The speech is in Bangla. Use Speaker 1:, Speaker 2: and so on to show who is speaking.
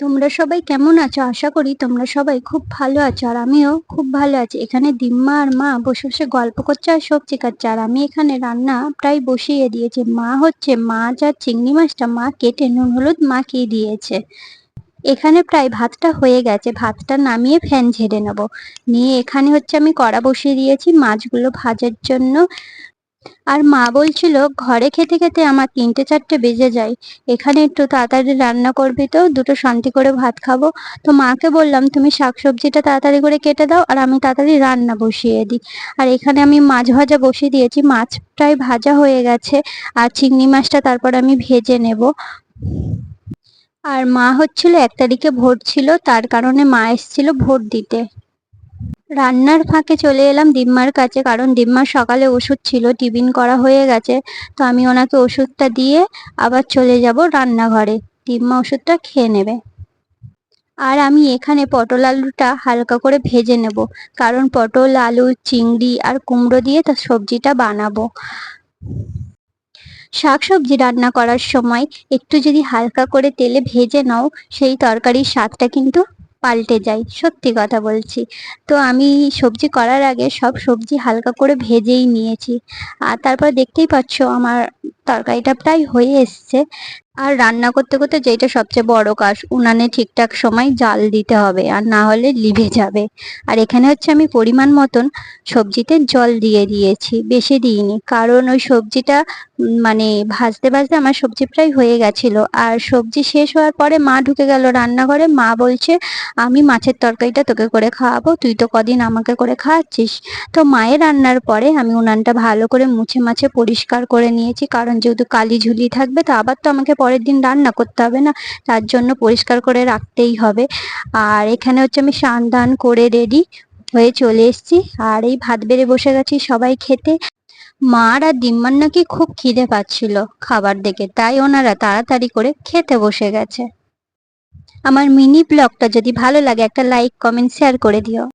Speaker 1: তোমরা সবাই কেমন আছো? আশা করি তোমরা সবাই খুব ভালো আছো আর আমিও খুব ভালো আছি। এখানে দিম্মা আর মা বসে বসে গল্প করছে আর সবজি কাটছে আর আমি এখানে রান্না প্রায় বসিয়ে দিয়েছি। মা হচ্ছে মাছ আর চিংড়ি মাছটা মা কেটে নুন, হলুদ মাখিয়ে দিয়েছে। এখানে প্রায় ভাতটা হয়ে গেছে। ভাতটা নামিয়ে ফ্যান ঝেড়ে নেব। নিয়ে এখানে হচ্ছে আমি কড়া বসিয়ে দিয়েছি মাছগুলো ভাজার জন্য। আর মা বলছিল, ঘরে খেতে খেতে আমার তিনটে চারটে বেজে যায়। এখানে একটু তাড়াতাড়ি রান্না করবি তো, দুটো শান্তি করে ভাত খাব। তো মাকে বললাম, তুমি শাকসবজিটা তাড়াতাড়ি করে কেটে দাও আর আমি তাড়াতাড়ি রান্না বসিয়ে দিই। আর এখানে আমি মাছ ভাজা বসিয়ে দিয়েছি, মাছ প্রায় ভাজা হয়ে গেছে আর চিংড়ি মাছটা তারপর আমি ভেজে নেব। আর মা হচ্ছিল, এক তারিখে ভোট ছিল, তার কারণে মা এসেছিল ভোট দিতে। রান্নার ফাঁকে চলে এলাম দিম্মার কাছে, কারণ দিম্মার সকালে ওষুধ ছিল, টিফিন করা হয়ে গেছে। তো আমি ওনাকে ওষুধটা দিয়ে আবার চলে যাব রান্নাঘরে। দিম্মা ওষুধটা খেয়ে নেবে। আর আমি এখানে পটল আলুটা হালকা করে ভেজে নেব, কারণ পটল, আলু, চিংড়ি আর কুমড়ো দিয়ে তার সবজিটা বানাবো। শাক সবজি রান্না করার সময় একটু যদি হালকা করে তেলে ভেজে নাও, সেই তরকারির স্বাদটা কিন্তু পাল্টে যায়, সত্যি কথা বলছি। তো আমি সবজি করার আগে সব সবজি হালকা করে ভেজেই নিয়েছি। আর তারপর দেখতেই পাচ্ছ আমার তরকারিটা প্রায় হয়ে এসছে। আর রান্না করতে করতে যেটা সবচেয়ে বড় কাজ, উনানে ঠিকঠাক সময় জাল দিতে হবে আর না হলে লিভে যাবে। আর এখানে হচ্ছে আমি পরিমাণ মতন সবজিতে জল দিয়ে দিয়েছি, বেশি দিইনি। কারণ ওই সবজিটা মানে ভাজতে ভাজতে আমার সবজি প্রায় হয়ে গেছিল। আর সবজি শেষ হওয়ার পরে মা ঢুকে গেল রান্নাঘরে। মা বলছে, আমি মাছের তরকারিটা তোকে করে খাওয়াবো, তুই তো কদিন আমাকে করে খাওয়াচ্ছিস। তো মায়ের রান্নার পরে আমি উনানটা ভালো করে মুছে মাছে পরিষ্কার করে নিয়েছি। কারণ যেহেতু কালি ঝুলি থাকবে, তো আবার তো আমাকে পরের দিন রান্না করতে হবে না, তার জন্য পরিষ্কার করে রাখতেই হবে। আর এখানে হচ্ছে আমি স্নান দান করে রেডি হয়ে চলে এসেছি। আর এই ভাত বেড়ে বসে গেছি সবাই খেতে। মা আর দিম্মার নাকি খুব খিদে পাচ্ছিল খাবার দেখে, তাই ওনারা তাড়াতাড়ি করে খেতে বসে গেছে। আমার মিনি ব্লগটা যদি ভালো লাগে একটা লাইক, কমেন্ট, শেয়ার করে দিও।